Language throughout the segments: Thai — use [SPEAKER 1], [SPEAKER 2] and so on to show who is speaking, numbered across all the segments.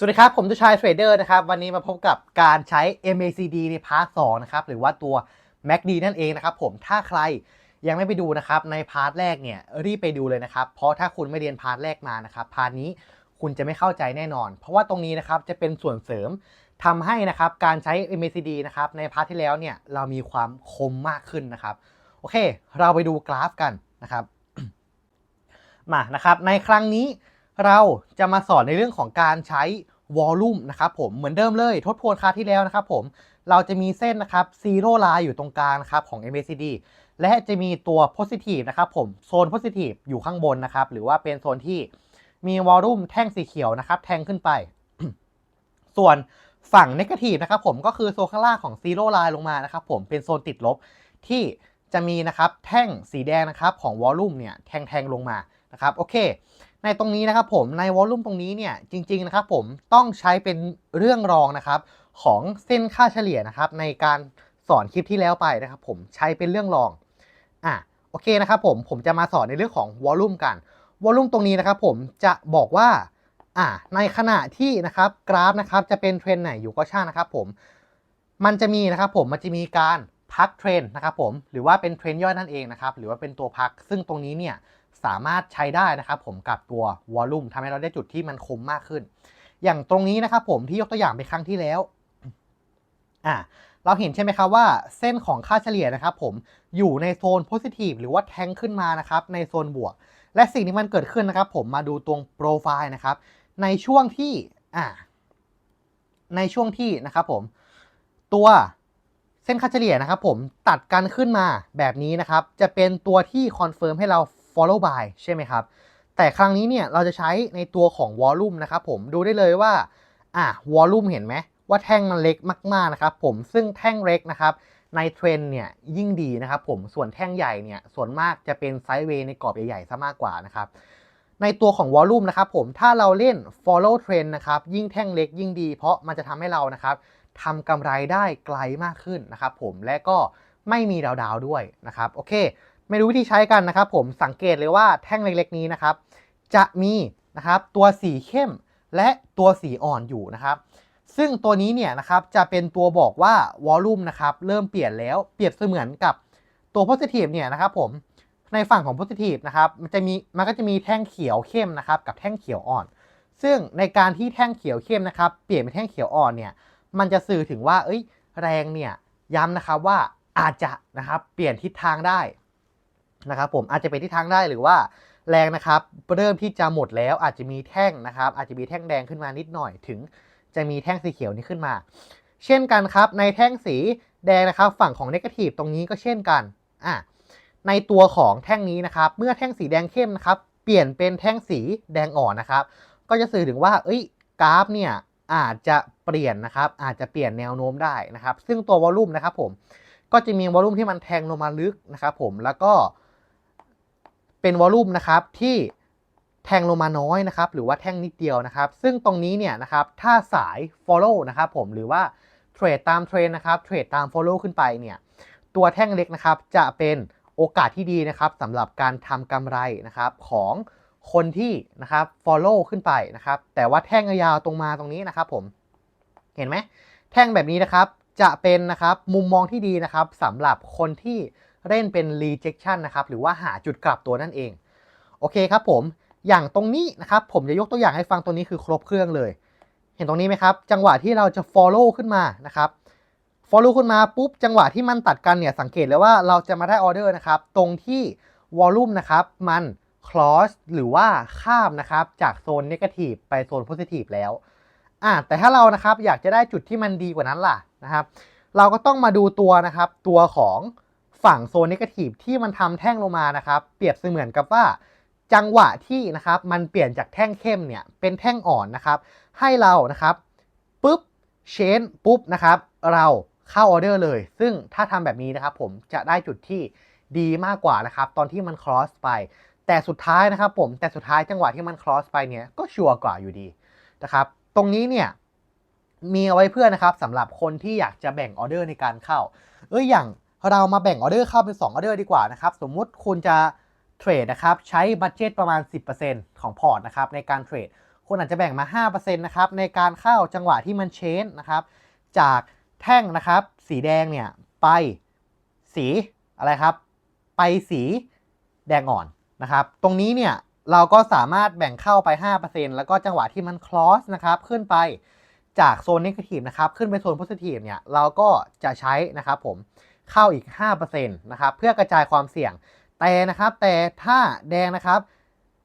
[SPEAKER 1] สวัสดีครับ ผมตุชายเทรดเดอร์นะครับ วันนี้มาพบกับการใช้ MACD ในพาร์ท2นะครับ หรือว่าตัว MACD นั่นเองนะครับผมถ้าใครยังไม่ไปดูนะครับในพาร์ทแรกเนี่ยรีบไปดูเลยนะครับ เพราะถ้าคุณไม่เรียนพาร์ทแรกมานะครับพาร์ทนี้คุณจะไม่เข้าใจแน่นอน เพราะว่าตรงนี้นะครับจะเป็นส่วนเสริมทำให้นะครับการใช้ MACD นะครับในพาร์ทที่แล้วเนี่ยเรามีความคมมากขึ้นนะครับโอเค เราไปดูกราฟกันนะครับมานะครับในครั้งนี้ เราจะมาสอนในเรื่องของการใช้วอลลุ่มนะครับผมเหมือนเดิมเลยทดทวนคาที่แล้วนะครับผมเราจะมีเส้นนะครับซีโร่ไลน์อยู่ตรงกลางครับของ MACD และจะมีตัว positive นะครับผมโซน positive อยู่ข้างบนนะครับ หรือว่าเป็นโซนที่มีวอลลุ่มแท่งสีเขียวนะครับแทงขึ้นไป ส่วนฝั่ง negative นะครับผมก็คือโซนข้างล่างของซีโร่ไลน์ลงมานะครับผมเป็นโซนติดลบที่จะมีนะครับแท่งสีแดงนะครับของวอลลุ่มเนี่ยแทงแทงลงมานะครับโอเค ในตรงนี้นะครับผมในวอลลุ่มตรงนี้เนี่ยจริงๆนะครับผมต้องใช้เป็นเรื่องรองนะครับของเส้นค่าเฉลี่ยนะครับในการสอนคลิปที่แล้วไปนะครับผมใช้เป็นเรื่องรองอะโอเคนะครับผมผมจะมาสอนในเรื่องของวอลลุ่มกันวอลลุ่มตรงนี้นะครับผมจะบอกว่าอะในขณะที่นะครับกราฟนะครับจะเป็นเทรนไหนอยู่ก็ช่างนะครับผมมันจะมีนะครับผมมันจะมีการพักเทรนนะครับผมหรือว่าเป็นเทรนย่อยนั่นเองนะครับหรือว่าเป็นตัวพักซึ่งตรงนี้เนี่ย สามารถใช้ได้นะครับผมกับตัววอลลุ่มทำให้เราได้จุดที่มันคมมากขึ้น อย่างตรงนี้นะครับผมที่ยกตัวอย่างไปครั้งที่แล้วอ่าเราเห็นใช่ไหมครับว่าเส้นของค่าเฉลี่ยนะครับผมอยู่ในโซนโพซิทีฟหรือว่าแทงขึ้นมานะครับในโซนบวก และสิ่งที่มันเกิดขึ้นนะครับผมมาดูตรงโปรไฟล์นะครับในช่วงที่อ่าในช่วงที่นะครับผมตัวเส้นค่าเฉลี่ยนะครับผมตัดกันขึ้นมาแบบนี้นะครับ จะเป็นตัวที่คอนเฟิร์มให้เรา follow by ใช่ไหมครับ แต่ครั้งนี้เนี่ยเราจะใช้ในตัวของ volume นะครับผมดูได้เลยว่าอะ volume เห็นไหมว่าแท่งมันเล็กมากๆนะครับผมซึ่งแท่งเล็กนะครับในเทรนเนี่ยยิ่งดีนะครับผมส่วนแท่งใหญ่เนี่ยส่วนมากจะเป็นไซด์เวย์ในกรอบใหญ่ๆซะมากกว่านะครับในตัวของ volume นะครับผมถ้าเราเล่น follow trend นะครับยิ่งแท่งเล็กยิ่งดี เพราะมันจะทำให้เรานะครับทำกำไรได้ไกลมากขึ้นนะครับผมและก็ไม่มีดาวๆด้วยนะครับโอเค ไม่รู้วิธีใช้กันนะครับ ผมสังเกตเลยว่าแท่งเล็กๆนี้นะครับ จะมีนะครับตัวสีเข้มและตัวสีอ่อนอยู่นะครับ ซึ่งตัวนี้เนี่ยนะครับจะเป็นตัวบอกว่าวอลลุ่มนะครับเริ่มเปลี่ยนแล้วเปรียบเสมือนกับตัว positive เนี่ยนะครับผมในฝั่งของ positive นะครับมันจะมีมันก็จะมีแท่งเขียวเข้มนะครับกับแท่งเขียวอ่อน ซึ่งในการที่แท่งเขียวเข้มนะครับเปลี่ยนเป็นแท่งเขียวอ่อนเนี่ยมันจะสื่อถึงว่าเอ้ยแรงเนี่ยย้ำนะครับว่าอาจจะนะครับเปลี่ยนทิศทางได้ นะครับผมอาจจะเป็นทิศทางได้หรือว่าแรงนะครับเริ่มที่จะหมดแล้วอาจจะมีแท่งนะครับอาจจะมีแท่งแดงขึ้นมานิดหน่อยถึง จะมีแท่งสีเขียวนี้ขึ้นมา เช่นกันครับในแท่งสีแดงนะครับฝั่งของเนกาทีฟตรงนี้ก็เช่นกันอะในตัวของแท่งนี้นะครับ เมื่อแท่งสีแดงเข้มนะครับเปลี่ยนเป็นแท่งสีแดงอ่อนนะครับ ก็จะสื่อถึงว่าเอ้ยกราฟเนี่ยอาจจะเปลี่ยนนะครับอาจจะเปลี่ยนแนวโน้มได้นะครับ ซึ่งตัววอลลุ่มนะครับผมก็จะมีวอลลุ่มที่มันแทงลงมาลึกนะครับผมแล้วก็ เป็นวอลลุ่มนะครับที่แทงลงมาน้อยนะครับ หรือว่าแท่งนิดเดียวนะครับ ซึ่งตรงนี้เนี่ยนะครับถ้าสาย follow นะครับผมหรือว่าเทรดตามเทรนนะครับเทรดตาม follow ขึ้นไปเนี่ยตัวแท่งเล็กนะครับจะเป็นโอกาสที่ดีนะครับสำหรับการทำกำไรนะครับของคนที่นะครับ follow ขึ้นไปนะครับ แต่ว่าแท่งยาวตรงมาตรงนี้นะครับผมเห็นไหมแท่งแบบนี้นะครับ จะเป็นนะครับมุมมองที่ดีนะครับสำหรับคนที่เล่นเป็น rejection นะครับหรือว่าหาจุดกลับตัวนั่นเอง โอเคครับผมอย่างตรงนี้นะครับผมจะยกตัวอย่างให้ฟังตัวนี้คือครบเครื่องเลย เห็นตรงนี้ไหมครับ จังหวะที่เราจะ follow ขึ้นมานะครับ follow ขึ้นมาปุ๊บจังหวะที่มันตัดกันเนี่ยสังเกตเลยว่าเราจะมาได้ออเดอร์นะครับตรงที่ volume นะครับมัน cross หรือว่าข้ามนะครับจากโซน negative ไปโซน positive แล้วอ่าแต่ถ้าเรานะครับอยากจะได้จุดที่มันดีกว่านั้นล่ะ นะครับ เราก็ต้องมาดูตัวนะครับ ตัวของฝั่งโซนนิเกทีฟที่มันทำแท่งลงมานะครับ เปรียบเสมือนกับว่าจังหวะที่นะครับมันเปลี่ยนจากแท่งเข้มเนี่ยเป็นแท่งอ่อนนะครับ ให้เรานะครับปุ๊บเชนปุ๊บนะครับเราเข้าออเดอร์เลย ซึ่งถ้าทำแบบนี้นะครับ ผมจะได้จุดที่ดีมากกว่านะครับ ตอนที่มัน cross ไป แต่สุดท้ายนะครับผมแต่สุดท้ายจังหวะที่มัน cross ไปเนี่ยก็ชัวร์กว่าอยู่ดีนะครับ ตรงนี้เนี่ย มีเอาไว้เพื่อนะครับสำหรับคนที่อยากจะแบ่งออเดอร์ในการเข้า เอ้ยอย่างเรามาแบ่งออเดอร์เข้าเป็น 2 ออเดอร์ดีกว่านะครับ สมมุติคุณจะเทรดนะครับ ใช้บัตเจตประมาณ 10%ของพอร์ตนะครับในการเทรดคนอาจจะแบ่งมา 5%นะครับในการเข้าจังหวะที่มันเชนนะครับ จากแท่งนะครับ สีแดงเนี่ยไปสีอะไรครับ ไปสีแดงอ่อนนะครับ ตรงนี้เนี่ยเราก็สามารถแบ่งเข้าไป 5%แล้วก็จังหวะที่มันคลอสนะครับขึ้นไป จากโซนน a t i v e นะครับขึ้นไปโซนโพ i ิทีฟเนี่ยเราก็จะใช้นะครับผมเข้าอีก 5%นะครับเพื่อกระจายความเสี่ยงแต่นะครับแต่ถ้าแดงนะครับ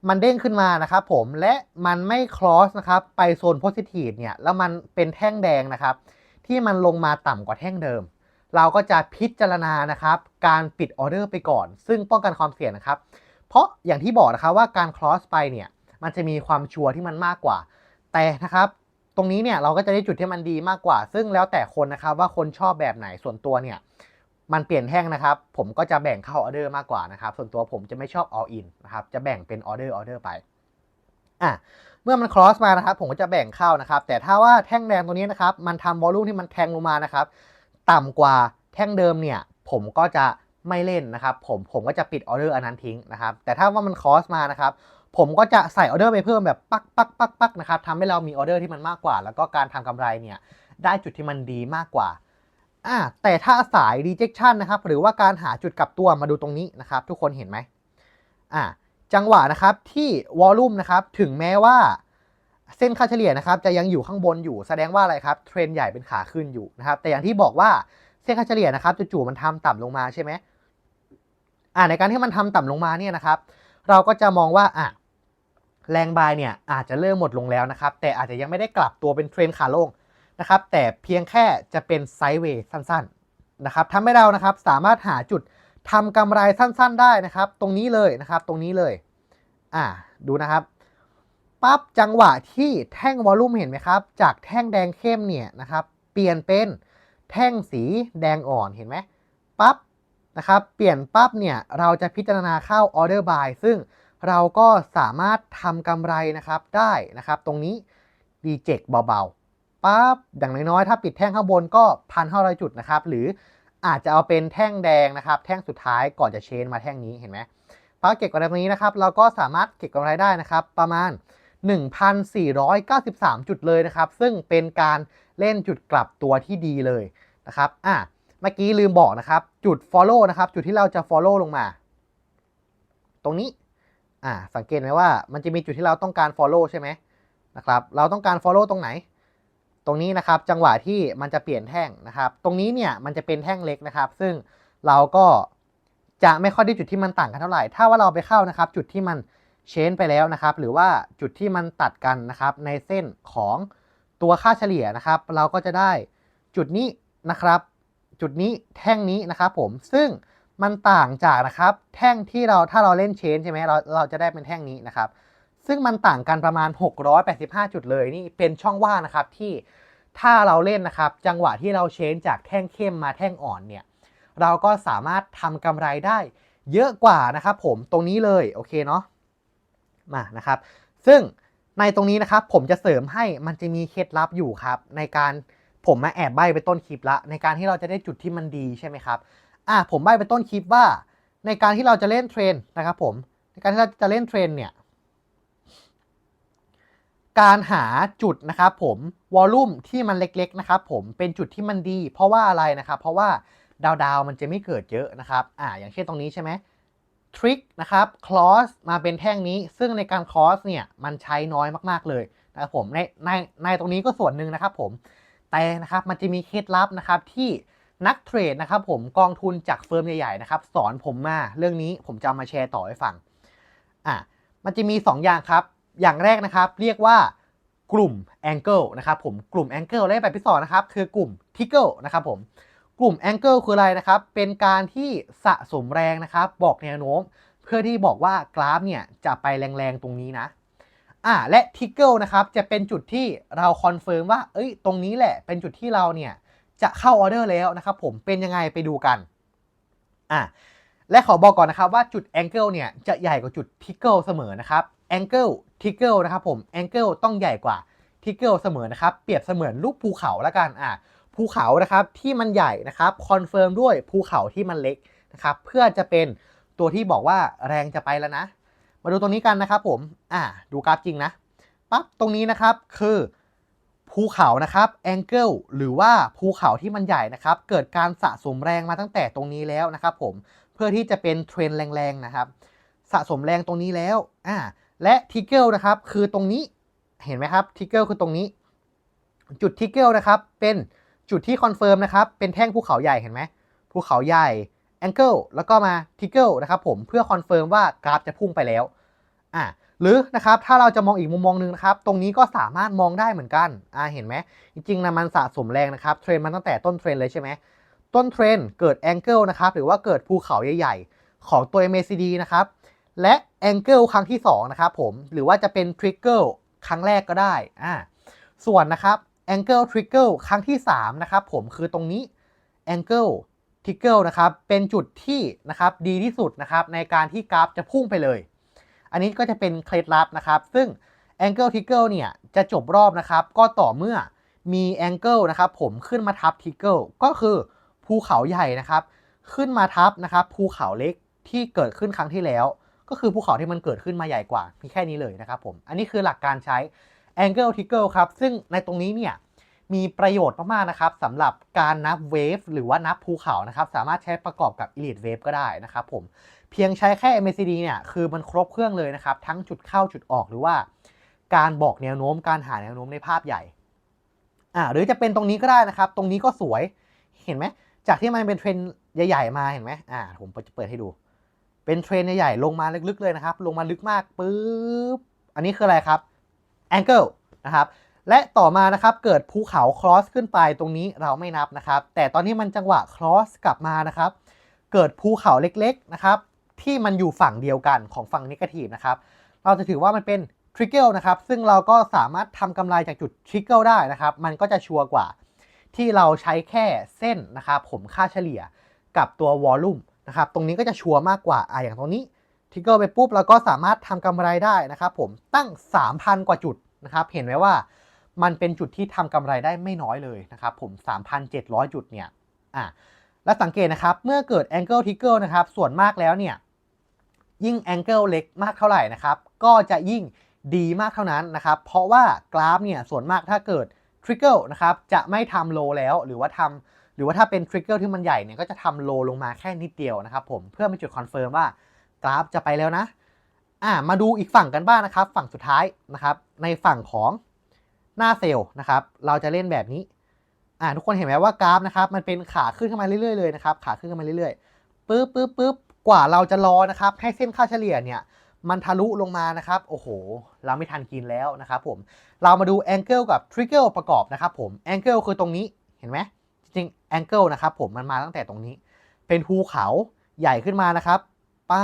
[SPEAKER 1] มันเด้งขึ้นมานะครับผมและมันไม่คลอสนะครับไปโซนโพ i ทีฟเนี่ยแล้วมันเป็นแท่งแดงนะครับที่มันลงมาต่ำกว่าแท่งเดิม เราก็จะพิจารณานะครับการปิดออเดอร์ไปก่อน ซึ่งป้องกันความเสี่ยงนะครับ เพราะอย่างที่บอกนะครับว่าการ cross ไปเนี่ยมันจะมีความชัวร์ที่มันมากกว่า แต่นะครับ ตรงนี้เนี่ยเราก็จะได้จุดที่มันดีมากกว่า ซึ่งแล้วแต่คนนะครับว่าคนชอบแบบไหนส่วนตัวเนี่ยมันเปลี่ยนแท่งนะครับ ผมก็จะแบ่งเข้าออเดอร์มากกว่านะครับ ส่วนตัวผมจะไม่ชอบ all in นะครับจะแบ่งเป็นออเดอร์ออเดอร์ไปอะเมื่อมัน cross มานะครับ ผมก็จะแบ่งเข้านะครับ แต่ถ้าว่าแท่งแดงตัวนี้นะครับ มันทำวอลลุ่มที่มันแทงลงมานะครับ ต่ำกว่าแท่งเดิมเนี่ย ผมก็จะไม่เล่นนะครับ ผมผมก็จะปิดออเดอร์อันนั้นทิ้งนะครับ แต่ถ้าว่ามันคอสมานะครับ ผมก็จะใส่ออเดอร์ไปเพิ่มแบบปักปักปักปักนะครับทำให้เรามีออเดอร์ที่มันมากกว่า แล้วก็การทำกำไรเนี่ยได้จุดที่มันดีมากกว่าอ่าแต่ถ้าสาย rejection นะครับ หรือว่าการหาจุดกลับตัวมาดูตรงนี้นะครับ ทุกคนเห็นไหมอ่าจังหวะนะครับที่วอลลุ่มนะครับถึงแม้ว่าเส้นค่าเฉลี่ยนะครับจะยังอยู่ข้างบนอยู่แสดงว่าอะไรครับเทรนใหญ่เป็นขาขึ้นอยู่นะครับ แต่อย่างที่บอกว่าเส้นค่าเฉลี่ยนะครับจู่ๆมันทำต่ำลงมาใช่ไหมอ่าในการที่มันทำต่ำลงมาเนี่ยนะครับ เราก็จะมองว่าอะ แรงบายเนี่ยอาจจะเริ่มหมดลงแล้วนะครับ แต่อาจจะยังไม่ได้กลับตัวเป็นเทรนขาลงนะครับ แต่เพียงแค่จะเป็นไซด์เวย์สั้นๆนะครับทำให้เรานะครับสามารถหาจุดทำกำไรสั้นๆได้นะครับ ตรงนี้เลยนะครับ ตรงนี้เลย อ่า ดูนะครับปั๊บจังหวะที่แท่งวอลลุ่มเห็นไหมครับ จากแท่งแดงเข้มเนี่ยนะครับ เปลี่ยนเป็นแท่งสีแดงอ่อนเห็นไหมปั๊บนะครับ เปลี่ยนปั๊บเนี่ย เราจะพิจารณาเข้าออเดอร์บายซึ่ง เราก็สามารถทำกำไรนะครับได้นะครับ ตรงนี้ดีเจกเบาๆปั๊บดังน้อยๆ ถ้าปิดแท่งข้างบนก็พันห้าร้อยจุดนะครับ หรืออาจจะเอาเป็นแท่งแดงนะครับ แท่งสุดท้ายก่อนจะเชนมาแท่งนี้เห็นไหมปั๊บเก็บกำไรตรงนี้นะครับ เราก็สามารถเก็บกำไรได้นะครับ ประมาณ 1,493 จุดเลยนะครับ ซึ่งเป็นการเล่นจุดกลับตัวที่ดีเลยนะครับอะเมื่อกี้ลืมบอกนะครับ จุด follow นะครับ จุดที่เราจะ follow ลงมา ตรงนี้ อ่าสังเกตไหมว่ามันจะมีจุดที่เราต้องการ follow ใช่ไหมนะครับ เราต้องการ follow ตรงไหน ตรงนี้นะครับจังหวะที่มันจะเปลี่ยนแท่งนะครับ ตรงนี้เนี่ยมันจะเป็นแท่งเล็กนะครับ ซึ่งเราก็จะไม่ค่อยได้จุดที่มันต่างกันเท่าไหร่ ถ้าว่าเราไปเข้านะครับ จุดที่มันเชนไปแล้วนะครับ หรือว่าจุดที่มันตัดกันนะครับ ในเส้นของตัวค่าเฉลี่ยนะครับ เราก็จะได้จุดนี้นะครับ จุดนี้แท่งนี้นะครับผมซึ่ง มันต่างจากนะครับ แท่งที่เราถ้าเราเล่นเชนใช่ไหมเราเราจะได้เป็นแท่งนี้นะครับ ซึ่งมันต่างกันประมาณ 685 จุดเลยนี่เป็นช่องว่างนะครับที่ถ้าเราเล่นนะครับ จังหวะที่เราเชนจากแท่งเข้มมาแท่งอ่อนเนี่ยเราก็สามารถทำกำไรได้เยอะกว่านะครับ ผมตรงนี้เลยโอเคเนาะมานะครับ ซึ่งในตรงนี้นะครับ ผมจะเสริมให้มันจะมีเคล็ดลับอยู่ครับ ในการผมมาแอบใบไปต้นคลิปละ ในการที่เราจะได้จุดที่มันดีใช่ไหมครับ อะผมใบ้ไปต้นคลิปว่า ในการที่เราจะเล่นเทรนนะครับผมในการที่เราจะเล่นเทรนเนี่ยการหาจุดนะครับผมวอลลุ่มที่มันเล็กๆนะครับผมเป็นจุดที่มันดี เพราะว่าอะไรนะครับ เพราะว่าดาวดาวมันจะไม่เกิดเยอะนะครับอ่าอย่างเช่นตรงนี้ใช่ไหมทริคนะครับคลอสมาเป็นแท่งนี้ ซึ่งในการคลอสเนี่ยมันใช้น้อยมากๆเลยนะครับผมในในในตรงนี้ก็ส่วนหนึ่งนะครับผมแต่นะครับมันจะมีเคล็ดลับนะครับที่ นักเทรดนะครับผมกองทุนจากเฟิร์มใหญ่ๆนะครับสอนผมมาเรื่องนี้ผมจะมาแชร์ต่อให้ฟังอะมันจะมี 2 อย่างครับ อย่างแรกนะครับ เรียกว่ากลุ่ม Angle นะครับผมกลุ่ม Angle และแบบที่สองนะครับ คือกลุ่ม Tickle นะครับผมกลุ่ม Angle คืออะไรนะครับ เป็นการที่สะสมแรงนะครับ บอกแนวโน้ม เพื่อที่บอกว่ากราฟเนี่ยจะไปแรงๆตรงนี้นะอ่าและ Tickle นะครับจะเป็นจุดที่เราคอนเฟิร์มว่าเอ้ยตรงนี้แหละเป็นจุดที่เราเนี่ย จะเข้าออเดอร์แล้วนะครับผมเป็นยังไงไปดูกันอ่าและขอบอกก่อนนะครับว่าจุด Angle เนี่ยจะใหญ่กว่าจุด Tickle เสมอนะครับ Angle Tickle นะครับผม Angle ต้องใหญ่กว่า Tickle เสมอนะครับเปรียบเสมือนลูกภูเขาละกันอ่าภูเขานะครับที่มันใหญ่นะครับคอนเฟิร์มด้วยภูเขาที่มันเล็กนะครับเพื่อจะเป็นตัวที่บอกว่าแรงจะไปแล้วนะ มาดูตรงนี้กันนะครับผมอ่าดูกราฟจริงนะปั๊บตรงนี้นะครับคือ ภูเขานะครับแองเกิลหรือว่าภูเขาที่มันใหญ่นะครับ เกิดการสะสมแรงมาตั้งแต่ตรงนี้แล้วนะครับผมเพื่อที่จะเป็นเทรนแรงๆนะครับ สะสมแรงตรงนี้แล้วอ่าและทิกเกิลนะครับคือตรงนี้เห็นไหมครับทิกเกิลคือตรงนี้ จุดทิกเกิลนะครับเป็นจุดที่คอนเฟิร์มนะครับเป็นแท่งภูเขาใหญ่เห็นไหมภูเขาใหญ่แองเกิลแล้วก็มาทิกเกิลนะครับผมเพื่อคอนเฟิร์มว่ากราฟจะพุ่งไปแล้วอ่า หรือนะครับถ้าเราจะมองอีกมุมมองหนึ่งนะครับ ตรงนี้ก็สามารถมองได้เหมือนกันอ่าเห็นไหมจริงๆนะมันสะสมแรงนะครับเทรนมันตั้งแต่ต้นเทรนเลยใช่ไหมต้นเทรนเกิดแองเกิลนะครับหรือว่าเกิดภูเขาใหญ่ๆ ของตัว MACD นะครับและแองเกิลครั้งที่2นะครับผมหรือว่าจะเป็นทริกเกิลครั้งแรกก็ได้อ่าส่วนนะครับแองเกิลทริกเกิลครั้งที่3นะครับผมคือตรงนี้แองเกิลทริกเกิลนะครับเป็นจุดที่นะครับดีที่สุดนะครับในการที่กราฟจะพุ่งไปเลย อันนี้ก็จะเป็นเคล็ดลับนะครับ ซึ่ง Angle t r i g g l e เนี่ยจะจบรอบนะครับ ก็ต่อเมื่อมี Angle นะครับผมขึ้นมาทับ t r i g g l e ก็คือภูเขาใหญ่นะครับ ขึ้นมาทับนะครับภูเขาเล็กที่เกิดขึ้นครั้งที่แล้ว ก็คือภูเขาที่มันเกิดขึ้นมาใหญ่กว่า มีแค่นี้เลยนะครับผม อันนี้คือหลักการใช้ Angle t r i g g l e ครับ ซึ่งในตรงนี้เนี่ยมีประโยชน์มาก ๆ นะครับสำหรับการนับเวฟหรือว่านับภูเขานะครับ สามารถใช้ประกอบกับ Elite Wave ก็ได้นะครับผม เพียงใช้แค่ MACD เนี่ยคือมันครบเครื่องเลยนะครับ ทั้งจุดเข้าจุดออกหรือว่า การบอกแนวโน้มการหาแนวโน้มในภาพใหญ่อ่าหรือจะเป็นตรงนี้ก็ได้นะครับ ตรงนี้ก็สวยเห็นไหมจากที่มันเป็นเทรนใหญ่ ๆ มาเห็นไหมอ่าผมจะเปิดให้ดู เป็นเทรนใหญ่ๆลงมาลึกๆเลยนะครับ ลงมาลึกมากปึ๊บอันนี้คืออะไรครับ Angle นะครับและต่อมานะครับเกิดภูเขา cross ขึ้นไปตรงนี้เราไม่นับนะครับ แต่ตอนนี้มันจังหวะ cross กลับมานะครับ เกิดภูเขาเล็กๆนะครับ ที่มันอยู่ฝั่งเดียวกันของฝั่งนิเกทีฟนะครับ เราจะถือว่ามันเป็นทริกเกิลนะครับ ซึ่งเราก็สามารถทำกำไรจากจุดทริกเกิลได้นะครับ มันก็จะชัวร์กว่า ที่เราใช้แค่เส้นนะครับ ผมค่าเฉลี่ยกับตัววอลลุ่มนะครับ ตรงนี้ก็จะชัวร์มากกว่าอะอย่างตรงนี้ทริกเกิลไปปุ๊บเราก็สามารถทำกำไรได้นะครับ ผมตั้ง 3,000 กว่าจุดนะครับ เห็นไหมว่ามันเป็นจุดที่ทำกำไรได้ไม่น้อยเลยนะครับ ผม 3,700 จุดเนี่ย อะ และสังเกตนะครับ เมื่อเกิด Angle Trigger นะครับ ส่วนมากแล้วเนี่ย ยิ่ง Angle เล็กมากเท่าไหร่นะครับ ก็จะยิ่งดีมากเท่านั้นนะครับ เพราะว่ากราฟเนี่ยส่วนมากถ้าเกิด Trigger นะครับจะไม่ทำโลแล้วหรือว่าทำหรือว่าถ้าเป็น Trigger ที่มันใหญ่เนี่ยก็จะทำโลลงมาแค่นิดเดียวนะครับผมเพื่อเป็นจุดคอนเฟิร์มว่ากราฟจะไปแล้วนะอ่ามาดูอีกฝั่งกันบ้างนะครับ ฝั่งสุดท้ายนะครับในฝั่งของหน้าเซลล์นะครับเราจะเล่นแบบนี้อ่าทุกคนเห็นไหมว่ากราฟนะครับมันเป็นขาขึ้นขึ้นมาเรื่อยๆเลยนะครับขาขึ้นขึ้นมาเรื่อยๆปึ๊บปึ๊บปึ๊บ กว่าเราจะรอนะครับให้เส้นค่าเฉลี่ยเนี่ยมันทะลุลงมานะครับ โอ้โห เราไม่ทันกินแล้วนะครับผม เรามาดูแองเกิลกับทริกเกิลประกอบนะครับผมแองเกิลคือตรงนี้เห็นไหมจริงแองเกิลนะครับผมมันมาตั้งแต่ตรงนี้ เป็นภูเขาใหญ่ขึ้นมานะครับป๊า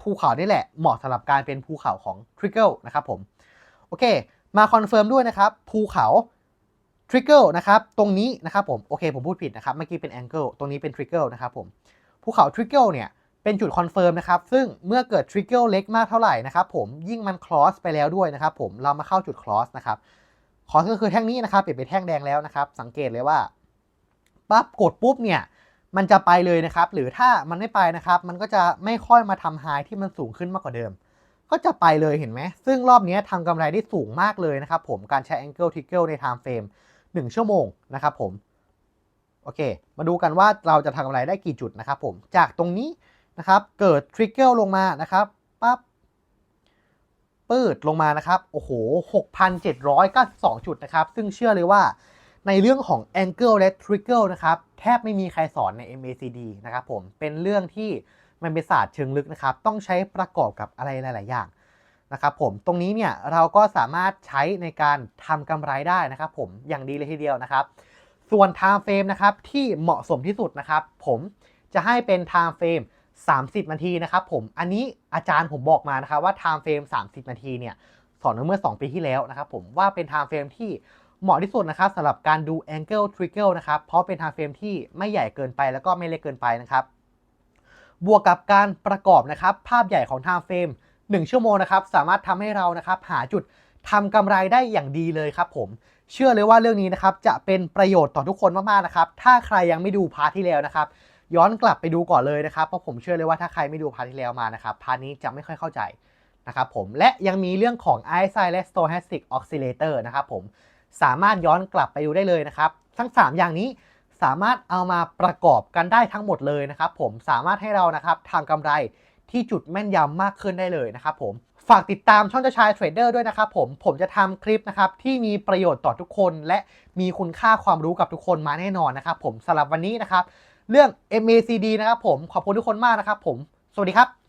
[SPEAKER 1] ภูเขานี่แหละเหมาะสำหรับการเป็นภูเขาของทริกเกิลนะครับผมโอเค มาคอนเฟิร์มด้วยนะครับภูเขาทริกเกิลนะครับตรงนี้นะครับผมโอเคผมพูดผิดนะครับเมื่อกี้เป็นแองเกิลตรงนี้เป็นทริกเกิลนะครับผมภูเขาทริกเกิลเนี่ย เป็นจุดคอนเฟิร์มนะครับ ซึ่งเมื่อเกิดทริกเกิลเล็กมากเท่าไหร่นะครับผมยิ่งมันคลอสไปแล้วด้วยนะครับผมเรามาเข้าจุดคลอสนะครับคลอสก็คือแท่งนี้นะครับเปลี่ยนเป็นแท่งแดงแล้วนะครับ สังเกตเลยว่าปั๊บกดปุ๊บเนี่ยมันจะไปเลยนะครับ หรือถ้ามันไม่ไปนะครับ มันก็จะไม่ค่อยมาทำไฮที่มันสูงขึ้นมากกว่าเดิม ก็จะไปเลยเห็นไหม ซึ่งรอบนี้ทำกำไรได้สูงมากเลยนะครับผมการใช้ Angle Trigger ใน Time Frame 1 ชั่วโมงนะครับผม โอเค มาดูกันว่าเราจะทำกำไรได้กี่จุดนะครับผม จากตรงนี้ นะครับ เกิดทริกเกิลลงมานะครับปั๊บปืดลงมานะครับ โอ้โห 6,792 จุดนะครับ ซึ่งเชื่อเลยว่าในเรื่องของ Angle และ Trigger นะครับ แทบไม่มีใครสอนใน MACD นะครับผม เป็นเรื่องที่มันเป็นศาสตร์เชิงลึกนะครับ ต้องใช้ประกอบกับอะไรหลาย ๆ อย่างนะครับผม ตรงนี้เนี่ยเราก็สามารถใช้ในการทำกำไรได้นะครับผม อย่างดีเลยทีเดียวนะครับ ส่วน time frame นะครับที่เหมาะสมที่สุดนะครับ ผมจะให้เป็น time frame 30 นาทีนะครับผม อันนี้อาจารย์ผมบอกมานะครับว่า time frame 30 นาทีเนี่ยสอนเมื่อ 2 ปีที่แล้วนะครับผมว่าเป็น time frame ที่เหมาะที่สุดนะครับสำหรับการดู angle trigger นะครับ เพราะเป็น time frame ที่ไม่ใหญ่เกินไปแล้วก็ไม่เล็กเกินไปนะครับ บวกกับการประกอบนะครับภาพใหญ่ของ time frame 1 ชั่วโมงนะครับสามารถทำให้เรานะครับหาจุดทำกำไรได้อย่างดีเลยครับผม เชื่อเลยว่าเรื่องนี้นะครับจะเป็นประโยชน์ต่อทุกคนมากๆนะครับ ถ้าใครยังไม่ดูพาร์ทที่แล้วนะครับ ย้อนกลับไปดูก่อนเลยนะครับเพราะผมเชื่อเลยว่าถ้าใครไม่ดูพาร์ทที่แล้วมานะครับพาร์ทนี้จะไม่ค่อยเข้าใจนะครับผมและยังมีเรื่องของ RSI และ Stochastic Oscillator นะครับผมสามารถย้อนกลับไปดูได้เลยนะครับ ทั้ง 3 อย่างนี้สามารถเอามาประกอบกันได้ทั้งหมดเลยนะครับผมสามารถให้เรานะครับทางกำไรที่จุดแม่นยำมากขึ้นได้เลยนะครับผมฝากติดตามช่องเจ้าชายเทรดเดอร์ด้วยนะครับผมผมจะทำคลิปนะครับที่มีประโยชน์ต่อทุกคน และมีคุณค่าความรู้กับทุกคนมาแน่นอนนะครับผมสำหรับวันนี้นะครับ เรื่อง MACD นะครับผมขอบคุณทุกคนมากนะครับผมสวัสดีครับ